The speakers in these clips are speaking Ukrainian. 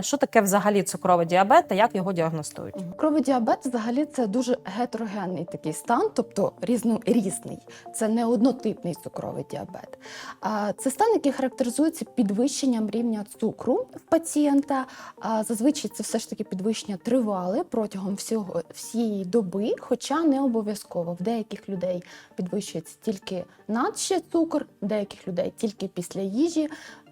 Що таке взагалі цукровий діабет та як його діагностують? Цукровий діабет взагалі це дуже гетерогенний такий стан, тобто різно, різний. Це не однотипний цукровий діабет. Це стан, який характеризується підвищенням рівня цукру в пацієнта. Зазвичай це все ж таки підвищення тривале протягом всього всієї доби, хоча не обов'язково. В деяких людей підвищується тільки надще цукор, в деяких людей тільки після їжі.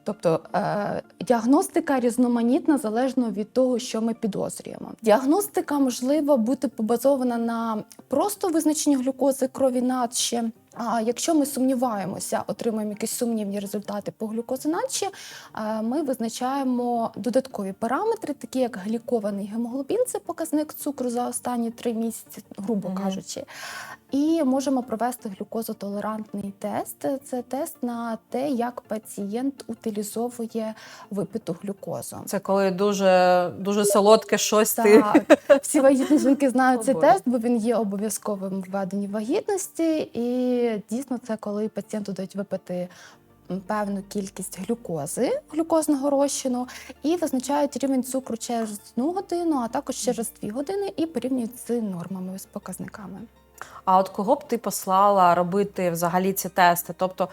Тобто е, діагностика різноманітна залежно від того, що ми підозрюємо. Діагностика можлива бути побазована на просто визначенні глюкози крові надще. А якщо ми сумніваємося, отримуємо якісь сумнівні результати по глюкозиначі, е, ми визначаємо додаткові параметри, такі як глікований гемоглобін, це показник цукру за останні три місяці, грубо кажучи. І можемо провести глюкозотолерантний тест. Це тест на те, як пацієнт утилізовує випиту глюкозу. Це коли дуже дуже солодке щось ти. Всі вагітні жінки знають О, цей Боже. тест, бо він є обов'язковим в введенні вагітності. І дійсно це коли пацієнту дають випити певну кількість глюкози, глюкозного розчину, і визначають рівень цукру через одну годину, а також через дві години, і порівнюють з нормами, з показниками. А от кого б ти послала робити взагалі ці тести? Тобто,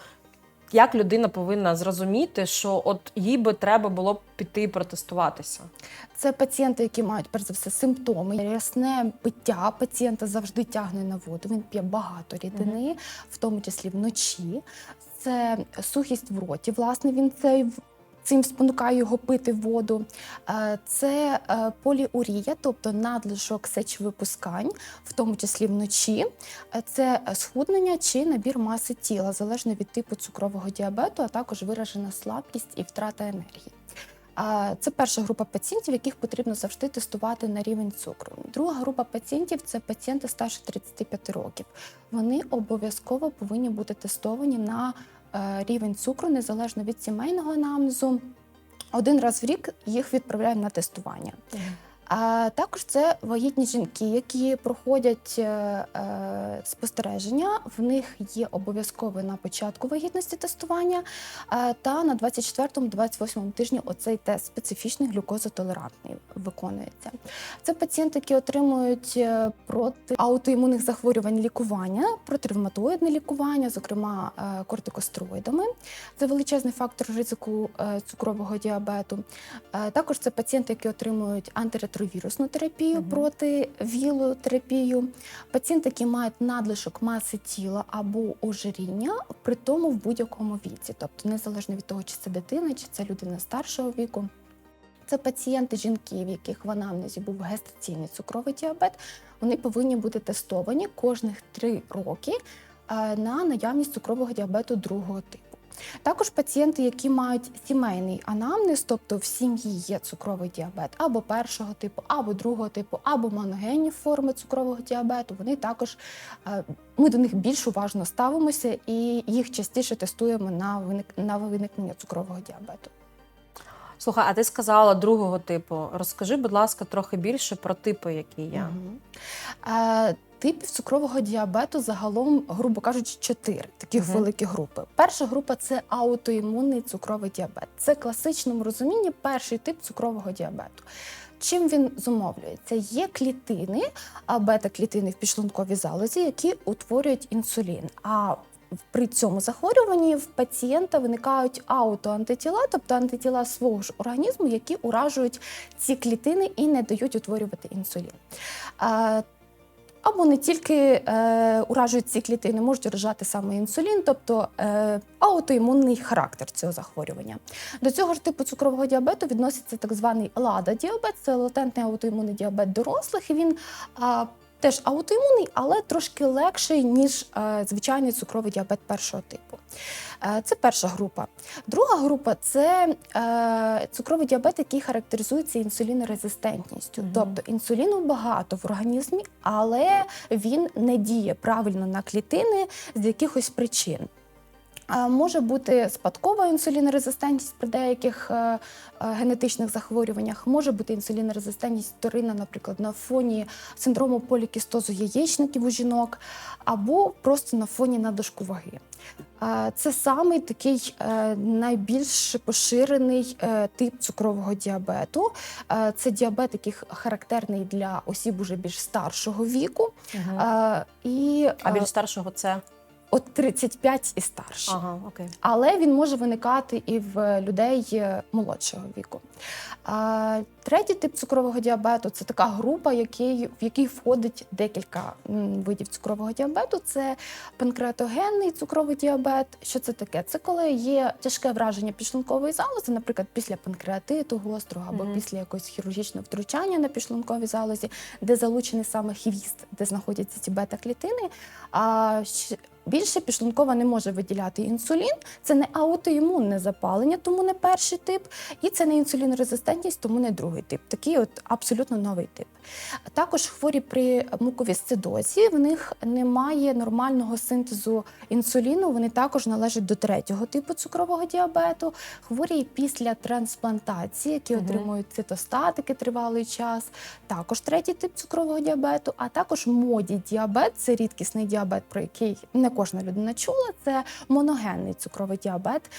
як людина повинна зрозуміти, що от їй би треба було б піти протестуватися? Це пацієнти, які мають перш за все симптоми. Рясне пиття пацієнта завжди тягне на воду. Він п'є багато рідини, в тому числі вночі. Це сухість в роті. Власне, він це цим спонукає його пити воду. Е, Це е, поліурія, тобто надлишок сечовипускань, в тому числі вночі. Е, Це схуднення чи набір маси тіла, залежно від типу цукрового діабету, а також виражена слабкість і втрата енергії. Це перша група пацієнтів, яких потрібно завжди тестувати на рівень цукру. Друга група пацієнтів це пацієнти старше 35 років. Вони обов'язково повинні бути тестовані на рівень цукру незалежно від сімейного анамнезу. Один раз в рік їх відправляємо на тестування. А також це вагітні жінки, які проходять е, е, спостереження. В них є обов'язкове на початку вагітності тестування, е, та на 24-28 тижні оцей тест специфічний глюкозотолерантний виконується. Це пацієнти, які отримують е, проти аутоімунних захворювань лікування, протиревматоїдне лікування, зокрема е, кортикостероїдами. Це величезний фактор ризику е, цукрового діабету. Е, Також це пацієнти, які отримують антиретровірусну терапію Мгм. проти вілотерапію, пацієнти, які мають надлишок маси тіла або ожиріння, при тому в будь-якому віці, тобто незалежно від того, чи це дитина, чи це людина старшого віку. Це пацієнти жінки, в яких в анамнезі був гестаційний цукровий діабет. Вони повинні бути тестовані кожних три роки е, на наявність цукрового діабету другого типу. Також пацієнти, які мають сімейний анамнез, тобто в сім'ї є цукровий діабет або першого типу, або другого типу, або моногенні форми цукрового діабету, вони також е, ми до них більш уважно ставимося і їх частіше тестуємо на виник на виникнення цукрового діабету. Слухай, а ти сказала другого типу. Розкажи, будь ласка, трохи більше про типи, які є. Мгм. Е, Типів цукрового діабету загалом, грубо кажучи, чотири таких Мгм. великі групи. Перша група це аутоімунний цукровий діабет. Це в класичному розумінні перший тип цукрового діабету. Чим він зумовлюється? Є клітини, а бета-клітини в підшлунковій залозі, які утворюють інсулін. А при цьому захворюванні в пацієнта виникають аутоантитіла, тобто антитіла свого ж організму, які уражують ці клітини і не дають утворювати інсулін. Або не тільки е, уражують ці клітини, можуть уражати саме інсулін, тобто е, аутоімунний характер цього захворювання. До цього ж типу цукрового діабету відноситься так званий лада-діабет, це латентний аутоімунний діабет дорослих. І він а, теж аутоімунний, але трошки легший, ніж е, звичайний цукровий діабет першого типу. Е, Це перша група. Друга група це е, цукровий діабет, який характеризується інсулінорезистентністю. Мгм. Тобто інсуліну багато в організмі, але він не діє правильно на клітини з якихось причин. Може бути спадкова інсулінорезистентність при деяких е, е, генетичних захворюваннях, може бути інсулінорезистентність вторинна, наприклад, на фоні синдрому полікістозу яєчників у жінок, або просто на фоні надлишку ваги. Це самий такий е, найбільш поширений тип цукрового діабету. Це діабет, який характерний для осіб уже більш старшого віку. Е, І А більш старшого це от 35 і старше. ага, окей. Але він може виникати і в людей е, молодшого віку. А, третій тип цукрового діабету це така група, який, в якій входить декілька видів цукрового діабету. Це панкреатогенний цукровий діабет. Що це таке? Це коли є тяжке враження підшлункової залози, наприклад, після панкреатиту гострого або Мгм. після якогось хірургічного втручання на підшлунковій залозі, де залучений саме хвіст, де знаходяться ці бета-клітини. А Більше підшлункова не може виділяти інсулін. Це не аутоімунне запалення, тому не перший тип, і це не інсулінорезистентність, тому не другий тип. Такий от абсолютно новий тип. Також хворі при муковісцидозі, в них немає нормального синтезу інсуліну. Вони також належать до третього типу цукрового діабету. Хворі після трансплантації, які Мгм. отримують цитостатики тривалий час, також третій тип цукрового діабету, а також моді діабет це рідкісний діабет, про який не кожна людина чула. Це моногенний цукровий діабет.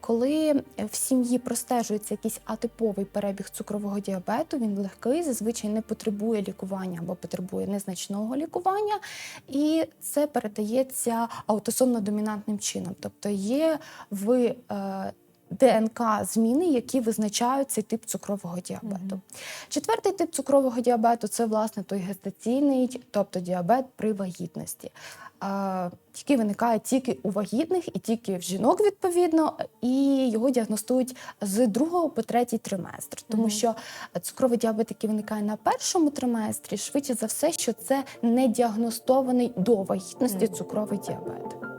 Коли в сім'ї простежується якийсь атиповий перебіг цукрового діабету, він легкий, зазвичай не потребує лікування або потребує незначного лікування, і це передається аутосомно-домінантним чином, тобто є в е, ДНК зміни, які визначають цей тип цукрового діабету. Мгм. Четвертий тип цукрового діабету це власне той гестаційний, тобто діабет при вагітності, який виникає тільки у вагітних і тільки в жінок відповідно, і його діагностують з другого по третій триместр, тому Мгм. що цукровий діабет, який виникає на першому триместрі, швидше за все, що це не діагностований до вагітності Мгм. цукровий діабет.